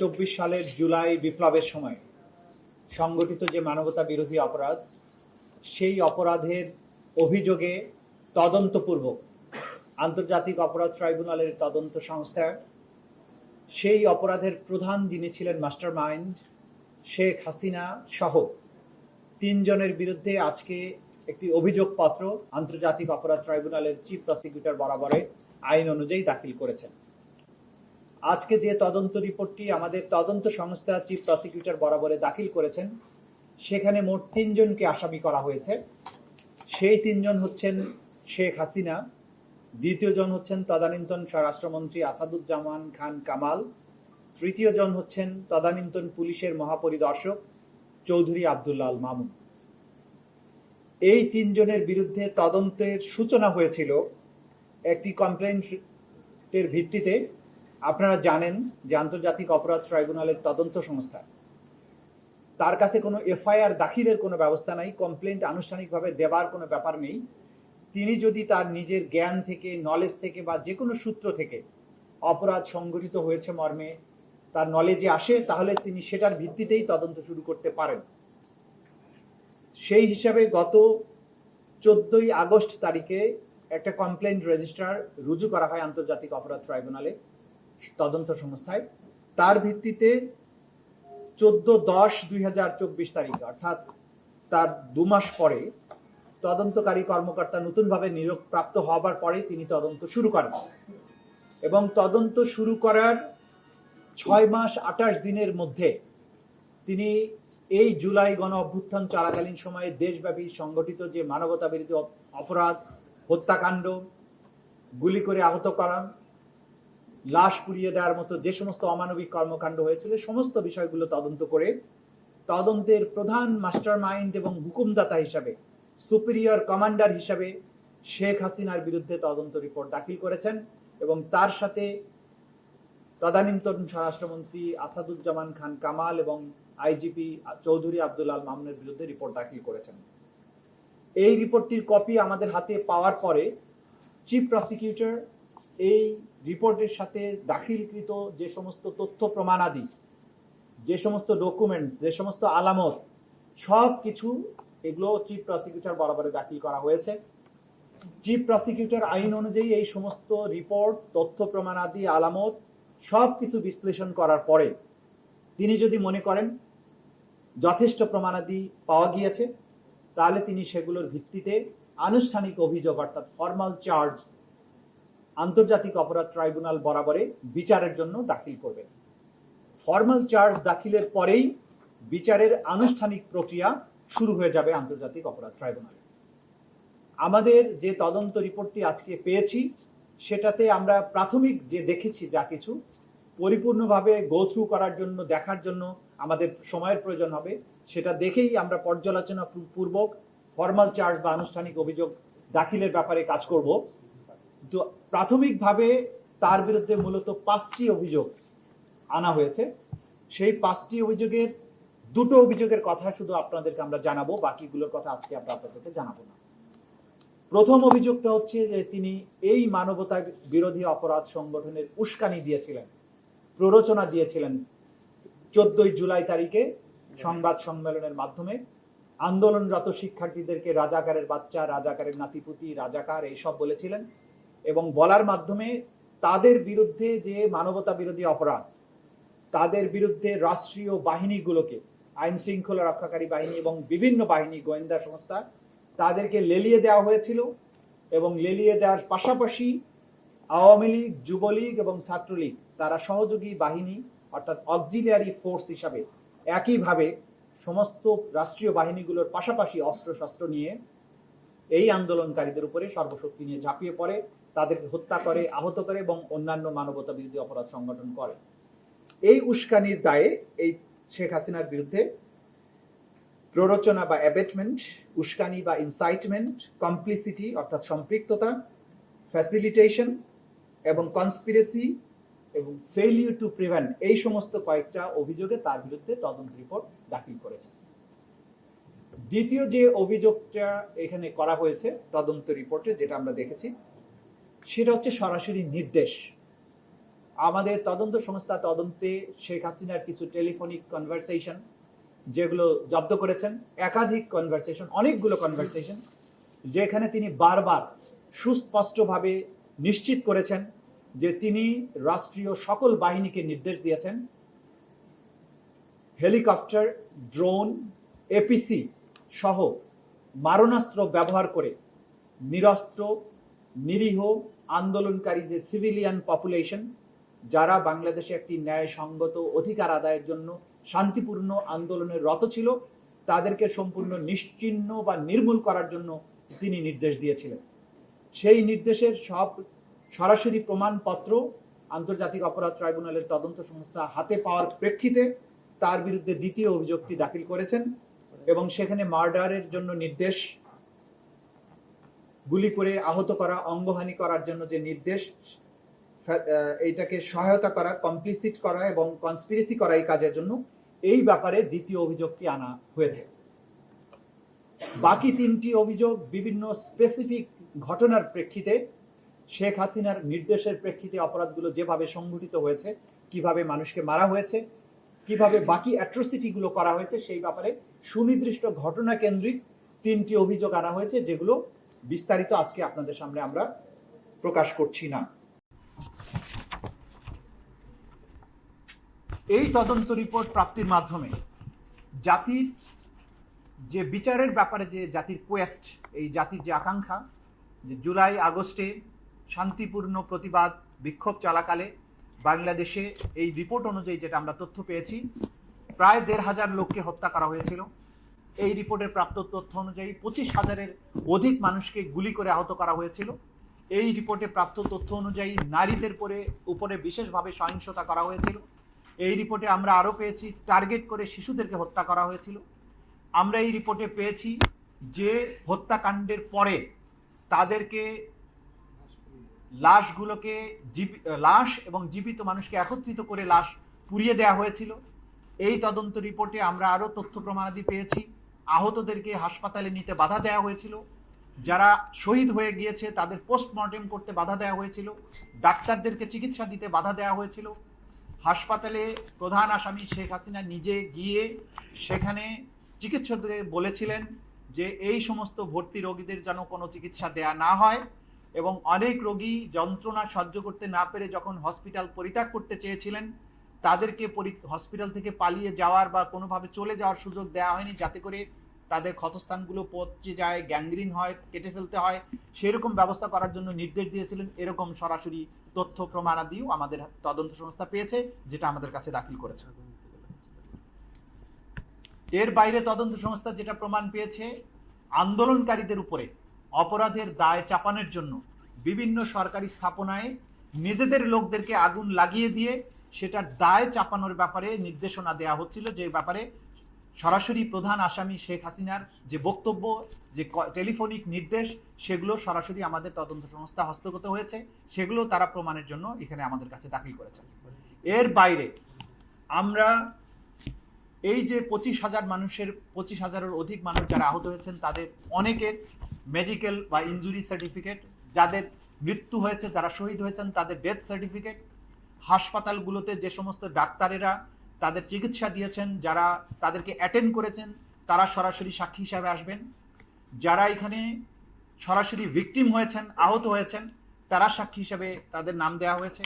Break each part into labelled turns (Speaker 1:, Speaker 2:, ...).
Speaker 1: চব্বিশ সালের জুলাই বিপ্লবের সময় সংগঠিত যে মানবতা বিরোধী অপরাধ, সেই অপরাধের অভিযোগে তদন্তপূর্বক আন্তর্জাতিক অপরাধ ট্রাইব্যুনালের তদন্ত সংস্থা, সেই অপরাধের প্রধান যিনি ছিলেন মাস্টার মাইন্ড শেখ হাসিনা সহ তিনজনের বিরুদ্ধে আজকে একটি অভিযোগপত্র আন্তর্জাতিক অপরাধ ট্রাইব্যুনালের চিফ প্রসিকিউটর বরাবরে আইন অনুযায়ী দাখিল করেছেন। আজকে যে তদন্ত রিপোর্টটি আমাদের তদন্ত সংস্থা চিফ প্রসিকিউটর বরাবরে দাখিল করেছেন, সেখানে মোট তিনজনকে আসামি করা হয়েছে। সেই তিনজন হচ্ছেন শেখ হাসিনা, দ্বিতীয় জন হচ্ছেন তদানীন্তন স্বরাষ্ট্রমন্ত্রী আসাদুজ্জামান খান কামাল, তৃতীয় জন হচ্ছেন তদানীন্তন পুলিশের মহাপরিদর্শক চৌধুরী আবদুল্লাল মামুন। এই তিনজনের বিরুদ্ধে তদন্তের সূচনা হয়েছিল একটি কমপ্লেন্টের ভিত্তিতে। আপনারা জানেন যে আন্তর্জাতিক অপরাধ ট্রাইব্যুনালের তদন্ত সংস্থা, তার কাছে কোনো এফআইআর দাখিলের কোনো ব্যবস্থা নাই কমপ্লেন্ট আনুষ্ঠানিকভাবে দেবার কোনো ব্যাপার নেই। তিনি যদি তার নিজের জ্ঞান থেকে নলেজ থেকে বা যে কোনো সূত্র থেকে অপরাধ সংগঠিত হয়েছে মর্মে, তার নলেজে আসে, তাহলে তিনি সেটার ভিত্তিতেই তদন্ত শুরু করতে পারেন। সেই হিসাবে গত চোদ্দই আগস্ট তারিখে একটা কমপ্লেন্ট রেজিস্ট্রার রুজু করা হয় আন্তর্জাতিক অপরাধ ট্রাইব্যুনালে। তদন্ত সংস্থায়। তার ভিত্তিতে চোদ্দ দশ দুই হাজার চব্বিশ তারিখে, অর্থাৎ তার দু মাস পরে তদন্তকারী কর্মকর্তা নতুনভাবে নিয়োগ প্রাপ্ত হবার পরে তিনি তদন্ত শুরু করেন। এবং তদন্ত শুরু করার ছয় মাস আঠাশ দিনের মধ্যে তিনি এই জুলাই গণ অভ্যুত্থান চলাকালীন সময়ে দেশব্যাপী সংগঠিত যে মানবতা বিরোধী অপরাধ, হত্যাকাণ্ড গুলি করে আহত করা লাশ পুড়িয়ে দেওয়ার মতো যে সমস্ত অমানবিক কর্মকাণ্ড হয়েছিল সমস্ত বিষয়গুলো তদন্ত করে তদন্তের প্রধান মাস্টার মাইন্ড এবং হুকুমদাতা হিসাবে, সুপিরিয়র কমান্ডার হিসাবে শেখ হাসিনার বিরুদ্ধে তদন্ত রিপোর্ট দাখিল করেছেন এবং তার সাথে তদানীন্তন স্বরাষ্ট্রমন্ত্রী আসাদুজ্জামান খান কামাল এবং আইজিপি চৌধুরী আব্দুল আল মামুনের বিরুদ্ধে রিপোর্ট দাখিল করেছেন। এই রিপোর্টটির কপি আমাদের হাতে পাওয়ার পরে, চিফ প্রসিকিউটর, এই রিপোর্টের সাথে দাখিলকৃত যে সমস্ত তথ্য প্রমাণাদি, যে সমস্ত ডকুমেন্টস যে সমস্ত আলামত, সব কিছু এগুলো চিফ প্রসিকিউটর বরাবরে দাখিল করা হয়েছে। চিফ প্রসিকিউটর আইন অনুযায়ী এই সমস্ত রিপোর্ট তথ্য প্রমাণাদি, আলামত সব কিছু বিশ্লেষণ করার পরে তিনি যদি মনে করেন যথেষ্ট প্রমাণাদি পাওয়া গিয়েছে, তাহলে তিনি সেগুলোর ভিত্তিতে আনুষ্ঠানিক অভিযোগ অর্থাৎ ফর্মাল চার্জ আন্তর্জাতিক অপরাধ ট্রাইব্যুনাল বরাবরে বিচারের জন্য দাখিল করবেন। ফর্মাল চার্জ দাখিলের পরেই বিচারের আনুষ্ঠানিক প্রক্রিয়া শুরু হয়ে যাবে আন্তর্জাতিক অপরাধ ট্রাইব্যুনালে। আমাদের যে তদন্ত রিপোর্টটি আজকে পেয়েছি, সেটাতে আমরা প্রাথমিক যে দেখেছি যা কিছু, পরিপূর্ণভাবে গো থ্রু করার জন্য, দেখার জন্য আমাদের সময়ের প্রয়োজন হবে, সেটা দেখেই আমরা পর্যালোচনা পূর্বক ফর্মাল চার্জ বা আনুষ্ঠানিক অভিযোগ দাখিলের ব্যাপারে কাজ করব। প্রাথমিকভাবে তার বিরুদ্ধে মূলত পাঁচটি অভিযোগ আনা হয়েছে। সেই পাঁচটি অভিযোগের দুটো অভিযোগের কথা শুধু আপনাদেরকে আমরা জানাব, বাকিগুলোর কথা আজকে আমরা আপনাদেরকে জানাব না। প্রথম অভিযোগটা হচ্ছে যে তিনি এই মানবতা বিরোধী অপরাধ সংগঠনের উস্কানি দিয়েছিলেন, প্ররোচনা দিয়েছিলেন চোদ্দই জুলাই তারিখে সংবাদ সম্মেলনের মাধ্যমে। আন্দোলনরত শিক্ষার্থীদেরকে রাজাকারের বাচ্চা, রাজাকারের নাতিপুতি, রাজাকার এইসব বলেছিলেন। এবং বলার মাধ্যমে তাদের বিরুদ্ধে যে মানবতা বিরোধী অপরাধ, তাদের বিরুদ্ধে রাষ্ট্রীয় বাহিনীগুলোকে, আইন শৃঙ্খলা রক্ষাকারী বাহিনী এবং বিভিন্ন বাহিনী, গোয়েন্দা সংস্থা, তাদেরকে লেলিয়ে দেওয়া হয়েছিল এবং লেলিয়ে দেওয়ার পাশাপাশি আওয়ামী লীগ, যুবলীগ এবং ছাত্রলীগ, তারা সহযোগী বাহিনী অর্থাৎ অক্সিলিয়ারি ফোর্স হিসাবে একইভাবে সমস্ত রাষ্ট্রীয় বাহিনীগুলোর পাশাপাশি অস্ত্র শস্ত্র নিয়ে এই আন্দোলনকারীদের উপরে সর্বশক্তি নিয়ে ঝাঁপিয়ে পড়ে। তাদেরকে হত্যা করে, আহত করে এবং অন্যান্য মানবতা বিরোধী অপরাধ সংগঠন করে। এই উস্কানির দায়ে এই শেখ হাসিনার বিরুদ্ধে প্ররোচনা বা অ্যাবেটমেন্ট উস্কানি বা ইনসাইটমেন্ট কমপ্লিসিটি অর্থাৎ সম্পৃক্ততা ফ্যাসিলিটেশন এবং কনস্পিরেসি এবং ফেইলিউর টু প্রিভেন্ট এই সমস্ত কয়েকটা অভিযোগে তার বিরুদ্ধে তদন্ত রিপোর্ট দাখিল করেছে। দ্বিতীয় যে অভিযোগটা এখানে করা হয়েছে, তদন্ত রিপোর্টে যেটা আমরা দেখেছি সেটা হচ্ছে সরাসরি নির্দেশ। আমাদের তদন্ত সংস্থা তদন্তে শেখ হাসিনার কিছু টেলিফোনিক কনভারসেশন যেগুলো জব্দ করেছেন, একাধিক কনভারসেশন অনেকগুলো কনভারসেশন যেখানে তিনি বারবার সুস্পষ্টভাবে নিশ্চিত করেছেন যে তিনি রাষ্ট্রীয় সকল বাহিনীকে নির্দেশ দিয়েছেন। হেলিকপ্টার, ড্রোন এপিসি সহ মারণাস্ত্র ব্যবহার করে নিরস্ত্র নিরীহ আন্দোলনকারী যে সিভিলিয়ান পপুলেশন যারা বাংলাদেশে একটি ন্যায়সঙ্গত অধিকার আদায়ের জন্য শান্তিপূর্ণ আন্দোলনের রত ছিল, তাদেরকে সম্পূর্ণ নিশ্চিহ্ন বা নির্মূল করার জন্য তিনি নির্দেশ দিয়েছিলেন। সেই নির্দেশের সব সরাসরি প্রমাণপত্র আন্তর্জাতিক অপরাধ ট্রাইব্যুনালের তদন্ত সংস্থা হাতে পাওয়ার প্রেক্ষিতে তার বিরুদ্ধে দ্বিতীয় অভিযোগটি দাখিল করেছেন এবং সেখানে মার্ডারের জন্য নির্দেশ গুলি করে আহত করা, অঙ্গহানি করার জন্য যে নির্দেশ এইটাকে সহায়তা করা কমপ্লিসিট করা এবং কনস্পিরেসি করা এই কাজের জন্য এই ব্যাপারে দ্বিতীয় অভিযোগটি আনা হয়েছে। বাকি তিনটি অভিযোগ বিভিন্ন স্পেসিফিক ঘটনার প্রেক্ষিতে, শেখ হাসিনার নির্দেশের প্রেক্ষিতে অপরাধগুলো যেভাবে সংঘটিত হয়েছে, কীভাবে মানুষকে মারা হয়েছে, কীভাবে বাকি অ্যাট্রোসিটি গুলো করা হয়েছে, সেই ব্যাপারে সুনির্দিষ্ট ঘটনা কেন্দ্রিক তিনটি অভিযোগ আনা হয়েছে, যেগুলো বিস্তারিত আজকে আপনাদের সামনে আমরা প্রকাশ করছি না। এই তদন্ত রিপোর্ট প্রাপ্তির মাধ্যমে জাতির যে বিচারের ব্যাপারে যে জাতির কোয়েস্ট এই জাতির যে আকাঙ্ক্ষা, যে জুলাই, আগস্টে শান্তিপূর্ণ প্রতিবাদ বিক্ষোভ চলাকালে বাংলাদেশে এই রিপোর্ট অনুযায়ী যেটা আমরা তথ্য পেয়েছি, প্রায় দেড় হাজার লোককে হত্যা করা হয়েছিল। এই রিপোর্টের প্রাপ্ত তথ্য অনুযায়ী পঁচিশ হাজারের অধিক মানুষকে গুলি করে আহত করা হয়েছিল। এই রিপোর্টে প্রাপ্ত তথ্য অনুযায়ী নারীদের পরে উপরে বিশেষভাবে সহিংসতা করা হয়েছিল। এই রিপোর্টে আমরা আরও পেয়েছি, টার্গেট করে শিশুদেরকে হত্যা করা হয়েছিল। আমরা এই রিপোর্টে পেয়েছি যে হত্যাকাণ্ডের পরে তাদেরকে লাশগুলোকে লাশ এবং জীবিত মানুষকে একত্রিত করে লাশ পুড়িয়ে দেওয়া হয়েছিল। এই তদন্ত রিপোর্টে আমরা আরও তথ্য প্রমাণাদি পেয়েছি। আহতদেরকে হাসপাতালে নিতে বাধা দেওয়া হয়েছিল। যারা শহীদ হয়ে গিয়েছে, তাদের পোস্টমর্টেম করতে বাধা দেওয়া হয়েছিল। ডাক্তারদেরকে চিকিৎসা দিতে বাধা দেওয়া হয়েছিল। হাসপাতালে প্রধান আসামি শেখ হাসিনা নিজে গিয়ে সেখানে চিকিৎসকদের বলেছিলেন যে, এই সমস্ত ভর্তি রোগীদের যেন কোনো চিকিৎসা দেয়া না হয় এবং অনেক রোগী যন্ত্রণা সহ্য করতে না পেরে যখন হসপিটাল পরিত্যাগ করতে চেয়েছিলেন তাদেরকে হসপিটাল থেকে পালিয়ে যাওয়ার বা কোনোভাবে চলে যাওয়ার সুযোগ দেওয়া হয়নি, যাতে করে তাদের ক্ষতস্থানগুলো পচে যায় গ্যাংগ্রিন হয়, কেটে ফেলতে হয়। সেরকম ব্যবস্থা করার জন্য নির্দেশ দিয়েছিলেন। এরকম সরাসরি তথ্য, প্রমাণাদিও আমাদের তদন্ত সংস্থা পেয়েছে, যেটা আমাদের কাছে দাখিল করেছে। এর বাইরে তদন্ত সংস্থা যেটা প্রমাণ পেয়েছে, আন্দোলনকারীদের উপরে অপরাধের দায় চাপানোর জন্য বিভিন্ন সরকারি স্থাপনায় নিজেদের লোকদেরকে আগুন লাগিয়ে দিয়ে সেটার দায় চাপানোর ব্যাপারে নির্দেশনা দেওয়া হচ্ছিল যে ব্যাপারে সরাসরি প্রধান আসামি শেখ হাসিনার যে বক্তব্য, যে টেলিফোনিক নির্দেশ, সেগুলো সরাসরি আমাদের তদন্ত সংস্থা হস্তগত হয়েছে। সেগুলো তারা প্রমাণের জন্য এখানে আমাদের কাছে দাখিল করেছে এর বাইরে আমরা এই যে পঁচিশ হাজার মানুষের, পঁচিশ হাজারের অধিক মানুষ যারা আহত হয়েছেন, তাদের অনেকের মেডিকেল বা ইনজুরি সার্টিফিকেট যাদের মৃত্যু হয়েছে যারা শহীদ হয়েছেন, তাদের ডেথ সার্টিফিকেট হাসপাতালগুলোতে যে সমস্ত ডাক্তারেরা তাদের চিকিৎসা দিয়েছেন, যারা তাদেরকে অ্যাটেন্ড করেছেন, তারা সরাসরি সাক্ষী হিসাবে আসবেন। যারা এখানে সরাসরি ভিকটিম হয়েছেন, আহত হয়েছেন, তারা সাক্ষী হিসাবে তাদের নাম দেওয়া হয়েছে।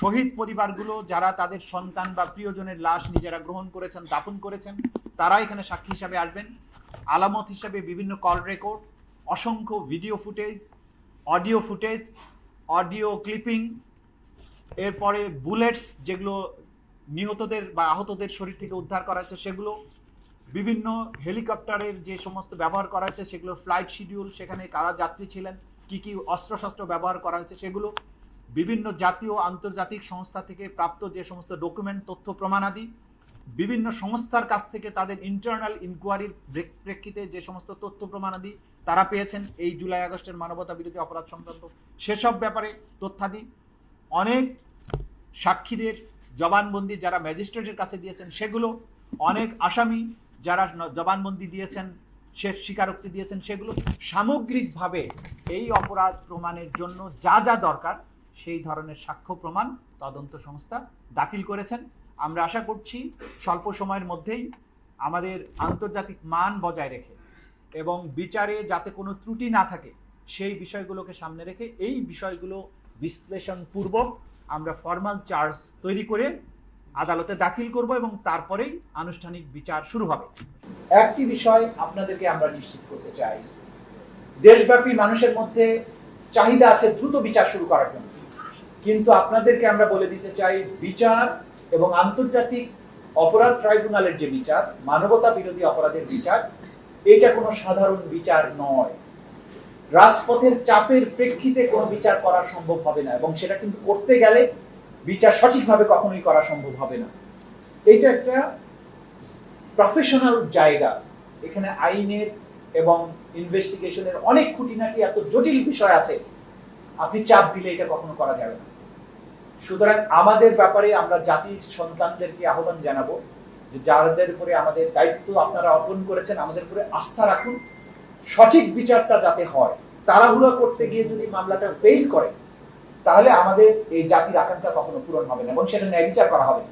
Speaker 1: শহীদ পরিবারগুলো যারা তাদের সন্তান বা প্রিয়জনের লাশ নিজেরা গ্রহণ করেছেন, দাপন করেছেন, তারা এখানে সাক্ষী হিসাবে আসবেন। আলামত হিসাবে বিভিন্ন কল রেকর্ড অসংখ্য video footage audio footage audio clipping এরপরে বুলেটস যেগুলো নিহতদের বা আহতদের শরীর থেকে উদ্ধার করা হয়েছে সেগুলো বিভিন্ন হেলিকপ্টারের যে সমস্ত ব্যবহার করা হয়েছে, সেগুলো ফ্লাইট শিডিউল সেখানে কারা যাত্রী ছিলেন, কি কি অস্ত্রশস্ত্র ব্যবহার করা হয়েছে, সেগুলো বিভিন্ন জাতীয় আন্তর্জাতিক সংস্থা থেকে প্রাপ্ত যে সমস্ত ডকুমেন্ট তথ্য, প্রমাণাদি, বিভিন্ন সংস্থার কাছ থেকে তাদের ইন্টারনাল ইনকোয়ারির প্রেক্ষিতে যে সমস্ত তথ্য, প্রমাণাদি তারা পেয়েছেন এই জুলাই আগস্টের মানবতা বিরোধী অপরাধ সংক্রান্ত সেসব ব্যাপারে তথ্যাদি। অনেক সাক্ষীদের জবানবন্দি যারা ম্যাজিস্ট্রেটের কাছে দিয়েছেন, সেগুলো অনেক আসামি যারা জবানবন্দি দিয়েছেন, সে স্বীকারোক্তি দিয়েছেন, সেগুলো সামগ্রিকভাবে এই অপরাধ প্রমাণের জন্য যা যা দরকার, সেই ধরনের সাক্ষ্য প্রমাণ তদন্ত সংস্থা দাখিল করেছেন। আমরা আশা করছি স্বল্প সময়ের মধ্যেই আমাদের আন্তর্জাতিক মান বজায় রেখে এবং বিচারে যাতে কোনো ত্রুটি না থাকে, সেই বিষয়গুলোকে সামনে রেখে এই বিষয়গুলো বিশ্লেষণপূর্বক আমরা ফর্মাল চার্জ তৈরি করে আদালতে দাখিল করব এবং তারপরেই আনুষ্ঠানিক বিচার শুরু হবে। একটি বিষয় আপনাদেরকে আমরা নিশ্চিত করতে চাই। দেশব্যাপী মানুষের মধ্যে চাহিদা আছে দ্রুত বিচার শুরু করার জন্য। কিন্তু আপনাদেরকে আমরা বলে দিতে চাই, বিচার এবং আন্তর্জাতিক অপরাধ ট্রাইব্যুনালের যে বিচার মানবতা বিরোধী অপরাধের বিচার, এটা কোনো সাধারণ বিচার নয়। রাজপথের চাপের প্রেক্ষিতে কোনো বিচার করা সম্ভব হবে না এবং সেটা কিন্তু করতে গেলে বিচার সঠিকভাবে কখনোই করা সম্ভব হবে না। এইটা একটা প্রফেশনাল জায়গা। এখানে আইনের এবং ইনভেস্টিগেশনের অনেক খুঁটিনাটি এত জটিল বিষয় আছে। আপনি চাপ দিলে এটা কখনো করা যাবে না। সুতরাং আমাদের ব্যাপারে আমরা জাতির সন্তানদেরকে আহ্বান জানাব যে যাদের উপরে আমাদের দায়িত্ব আপনারা অর্পণ করেছেন, আমাদের উপরে আস্থা রাখুন। সঠিক বিচারটা যাতে হয়, তাড়াহুড়া করতে গিয়ে যদি মামলাটা ফেইল করে, তাহলে আমাদের এই জাতির আকাঙ্ক্ষা কখনো পূরণ হবে না এবং সেটা ন্যায় বিচার করা হবে।